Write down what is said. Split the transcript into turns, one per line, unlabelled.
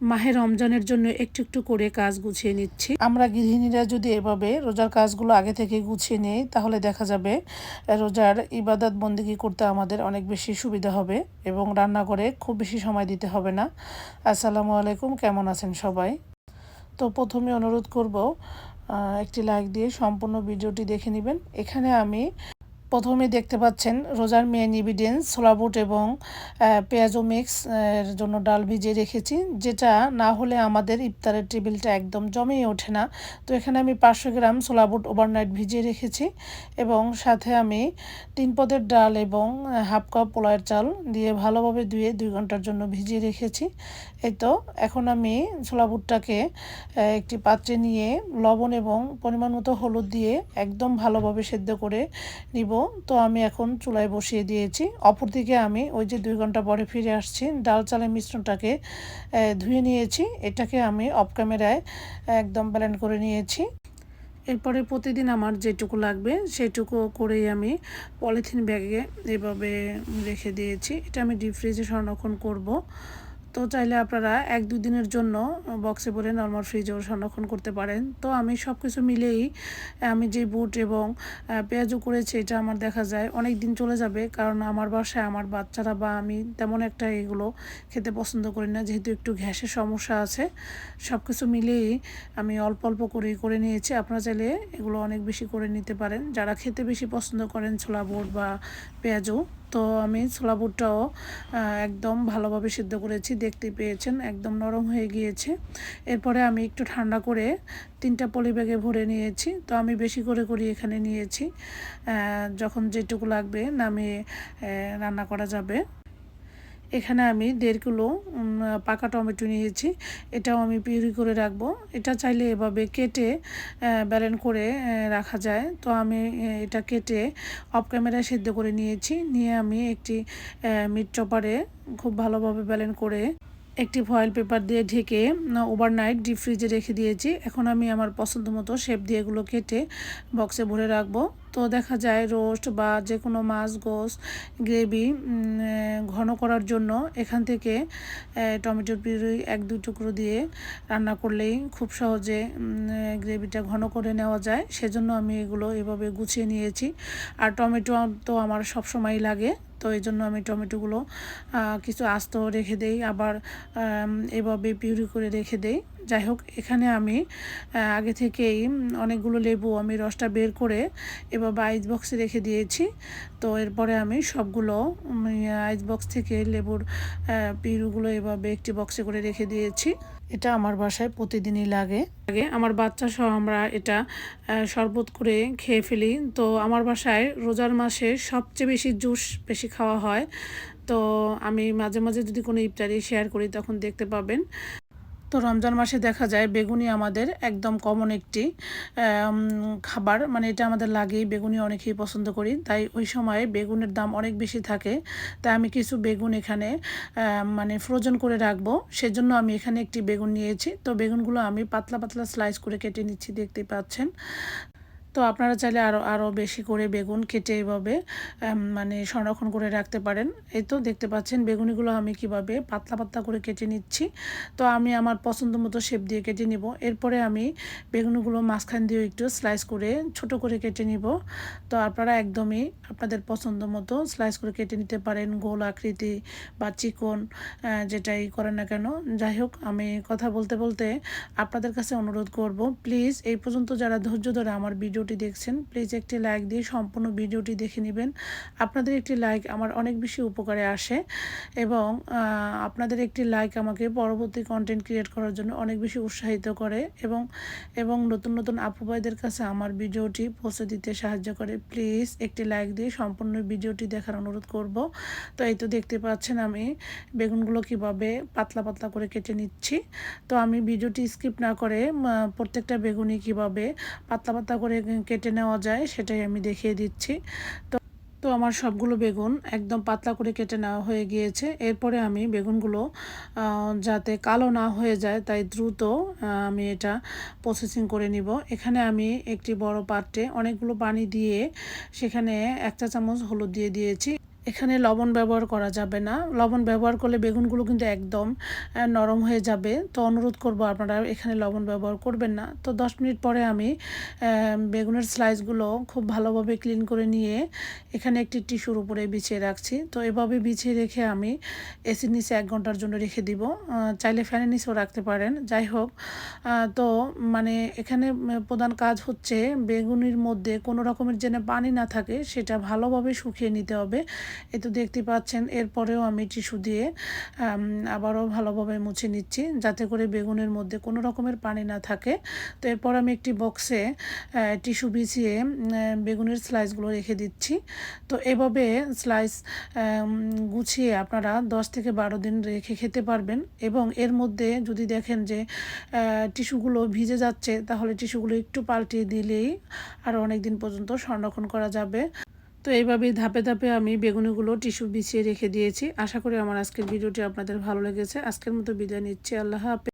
মাহে রমজানের জন্য একটু একটু করে কাজ গুছিয়ে নিচ্ছি। আমরা গৃহিণীরা যদি এভাবে রোজার কাজগুলো আগে থেকে গুছিয়ে নেই, তাহলে দেখা যাবে রোজার ইবাদত বন্দিগি করতে আমাদের অনেক বেশি সুবিধা হবে এবং রান্না করে খুব বেশি সময় দিতে হবে না। আসসালামু আলাইকুম, কেমন আছেন সবাই? তো প্রথমে অনুরোধ করব একটি লাইক দিয়ে সম্পূর্ণ ভিডিওটি দেখে নেবেন। এখানে আমি প্রথমে দেখতে পাচ্ছেন রোজার মেন ইভিডেন্স ছোলা বুট এবং পেঁয়াজু মিক্স এর জন্য ডাল ভিজিয়ে রেখেছি, যেটা না হলে আমাদের ইফতারের টেবিলটা একদম জমেই ওঠে না। তো এখানে আমি পাঁচশো গ্রাম ছোলা বুট ওভারনাইট ভিজিয়ে রেখেছি এবং সাথে আমি তিন পদের ডাল এবং হাফ কাপ পোলার চাল দিয়ে ভালোভাবে ধুয়ে দুই ঘণ্টার জন্য ভিজিয়ে রেখেছি। এই তো, এখন আমি ছোলা বুটটাকে একটি পাত্রে নিয়ে লবণ এবং পরিমাণ মতো হলুদ দিয়ে একদম ভালোভাবে সেদ্ধ করে নিব। তো আমি এখন চুলায় বসিয়ে দিয়েছি। অপরদিকে আমি ওই যে দুই ঘণ্টা পরে ফিরে আসছি, ডাল চালের মিশ্রণটাকে ধুয়ে নিয়েছি। এটাকে আমি অফ ক্যামেরায় একদম ব্যালেন্ড করে নিয়েছি। এরপরে প্রতিদিন আমার যেটুকু লাগবে, সেটুকু করেই আমি পলিথিন ব্যাগে এভাবে রেখে দিয়েছি। এটা আমি ডিপ ফ্রিজে সংরক্ষণ করব। তো চাইলে আপনারা এক, দুই দিনের জন্য বক্সে ভরে নর্মাল ফ্রিজেও সংরক্ষণ করতে পারেন। তো আমি সব কিছু মিলেই, আমি যে বুট এবং পেঁয়াজও করেছি এটা আমার দেখা যায় অনেক দিন চলে যাবে, কারণ আমার বাসায় আমার বাচ্চারা বা আমি তেমন একটা এগুলো খেতে পছন্দ করি না, যেহেতু একটু গ্যাসের সমস্যা আছে। সব কিছু মিলেই আমি অল্প অল্প করেই করে নিয়েছি। আপনারা চাইলে এগুলো অনেক বেশি করে নিতে পারেন। যারা খেতে বেশি পছন্দ করেন ছোলা বুট বা পেঁয়াজও তো আমি ছোলা বুটটাও একদম ভালোভাবে সিদ্ধ করেছি, দেখতে পেয়েছেন, একদম নরম হয়ে গিয়েছে। এরপরে আমি একটু ঠান্ডা করে তিনটা পলি ব্যাগে ভরে নিয়েছি, তো আমি বেশি করে করি এখানে নিয়েছি। যখন যেটুকু লাগবে নামে রান্না করা যাবে। এখানে আমি দেড় কিলো পাকা টমেটো নিয়েছি। এটাও আমি পিউরি করে রাখব। এটা চাইলে এভাবে কেটে ব্যালেন করে রাখা যায়। তো আমি এটা কেটে অফ ক্যামেরায় সেদ্ধ করে নিয়েছি। নিয়ে আমি একটি মিট চপারে খুব ভালোভাবে ব্যালেন করে একটি ফয়েল পেপার দিয়ে ঢেকে ওভারনাইট ডিপ ফ্রিজে রেখে দিয়েছি। এখন আমি আমার পছন্দ মতো শেপ দিয়ে এগুলো কেটে বক্সে ভরে রাখব। তো দেখা যায় রোস্ট বা যে কোনো মাছ, গোস, গ্রেভি ঘন করার জন্য এখান থেকে টমেটো টমেটোর পিউরি এক, দুই টুকরো দিয়ে রান্না করলেই খুব সহজে গ্রেভিটা ঘন করে নেওয়া যায়। সেজন্য আমি এগুলো এভাবে গুছিয়ে নিয়েছি। আর টমেটো তো আমার সবসময় লাগে। তো এই জন্য আমি টমেটোগুলো কিছু আস্ত রেখে দেই। আবার এভাবে পিউরি করে রেখে দেই। যাই হোক, এখানে আমি আগে থেকেই অনেকগুলো লেবু আমি রসটা বের করে এভাবে আইস বক্সে রেখে দিয়েছি। তো এরপরে আমি সবগুলো আইস বক্স থেকে লেবুর পিউরিগুলো এভাবে একটি বক্সে করে রেখে দিয়েছি। এটা আমার বাসায় প্রতিদিনই লাগে। আগে আমার বাচ্চা সহ আমরা এটা শরবত করে খেয়ে ফেলি। তো আমার বাসায় রোজার মাসে সবচেয়ে বেশি জুস বেশি খাওয়া হয়। তো আমি মাঝে মাঝে যদি কোনো ইফতারি শেয়ার করি, তখন দেখতে পাবেন। তো রমজান মাসে দেখা যায় বেগুনি আমাদের একদম কমন একটি খাবার। মানে এটা আমাদের লাগেই, বেগুনি অনেকেই পছন্দ করি। তাই ওই সময় বেগুনের দাম অনেক বেশি থাকে। তাই আমি কিছু বেগুন এখানে মানে ফ্রোজেন করে রাখব। সেজন্য আমি এখানে একটি বেগুন নিয়েছি। তো বেগুনগুলো আমি পাতলা পাতলা স্লাইস করে কেটে নিচ্ছি, দেখতে পাচ্ছেন। তো আপনারা চাইলে আরও আরও বেশি করে বেগুন কেটে এভাবে মানে সংরক্ষণ করে রাখতে পারেন। এই তো দেখতে পাচ্ছেন বেগুনিগুলো আমি কীভাবে পাতলা পাতলা করে কেটে নিচ্ছি। তো আমি আমার পছন্দ মতো শেপ দিয়ে কেটে নিব। এরপরে আমি বেগুনগুলো মাঝখান দিয়ে একটু স্লাইস করে ছোট করে কেটে নিব। তো আপনারা একদমই আপনাদের পছন্দ মতো স্লাইস করে কেটে নিতে পারেন। গোল আকৃতি বা চিকন যেটাই করেন না কেন। যাই হোক, আমি কথা বলতে বলতে আপনাদের কাছে অনুরোধ করব প্লিজ এই পর্যন্ত যারা ধৈর্য ধরে আমার ভিডিওটি দেখছেন প্লিজ একটি লাইক দিয়ে সম্পূর্ণ ভিডিওটি দেখে নেবেন। আপনাদের একটি লাইক আমার অনেক বেশি উপকারে আসে এবং আপনাদের একটি লাইক আমাকে পরবর্তী কন্টেন্ট ক্রিয়েট করার জন্য অনেক বেশি উৎসাহিত করে এবং এবং নতুন নতুন আপু ভাইদের কাছে আমার ভিডিওটি পৌঁছে দিতে সাহায্য করে। প্লিজ একটি লাইক দিয়ে সম্পূর্ণ ভিডিওটি দেখার অনুরোধ করব। তো এই তো দেখতে পাচ্ছেন আমি বেগুনগুলো কীভাবে পাতলা পাতলা করে কেটে নিচ্ছি। তো আমি ভিডিওটি স্কিপ না করে প্রত্যেকটা বেগুনি কীভাবে পাতলা পাতলা করে কেটে নেওয়া যায়, সেটাই আমি দেখিয়ে দিচ্ছি। তো তো আমার সবগুলো বেগুন একদম পাতলা করে কেটে নেওয়া হয়ে গিয়েছে। এরপরে আমি বেগুনগুলো যাতে কালো না হয়ে যায় তাই দ্রুত আমি এটা প্রসেসিং করে নিব। এখানে আমি একটি বড় পাত্রে অনেকগুলো পানি দিয়ে সেখানে একটা চামচ হলুদ দিয়ে দিয়েছি। এখানে লবণ ব্যবহার করা যাবে না। লবণ ব্যবহার করলে বেগুনগুলো কিন্তু একদম নরম হয়ে যাবে। তো অনুরোধ করব আপনারা এখানে লবণ ব্যবহার করবেন না। তো দশ মিনিট পরে আমি বেগুনের স্লাইসগুলো খুব ভালোভাবে ক্লিন করে নিয়ে এখানে একটি টিস্যুর উপরে বিছিয়ে রাখছি। তো এভাবে বিছিয়ে রেখে আমি এসির নিচে এক ঘণ্টার জন্য রেখে দিব। চাইলে ফ্যানের নিচেও রাখতে পারেন। যাই হোক তো মানে এখানে প্রধান কাজ হচ্ছে বেগুনির মধ্যে কোনো রকমের যেন পানি না থাকে, সেটা ভালোভাবে শুকিয়ে নিতে হবে। এ তো দেখতে পাচ্ছেন, এরপরেও আমি টিস্যু দিয়ে আবারও ভালোভাবে মুছে নিচ্ছি যাতে করে বেগুনের মধ্যে কোনো রকমের পানি না থাকে। তো এরপর আমি একটি বক্সে টিস্যু বিছিয়ে বেগুনের স্লাইসগুলো রেখে দিচ্ছি। তো এভাবে স্লাইস গুছিয়ে আপনারা দশ থেকে বারো দিন রেখে খেতে পারবেন এবং এর মধ্যে যদি দেখেন যে টিস্যুগুলো ভিজে যাচ্ছে তাহলে টিস্যুগুলো একটু পাল্টিয়ে দিলেই আরও অনেক দিন পর্যন্ত সংরক্ষণ করা যাবে। তো এইভাবে ধাপে ধাপে আমি বেগুনিগুলো টিস্যু বিছিয়ে রেখে দিয়েছি। আশা করি আমার আজকের ভিডিওটি আপনাদের ভালো লেগেছে। আজকের মতো বিদায় নিচ্ছি। আল্লাহ হাফেজ।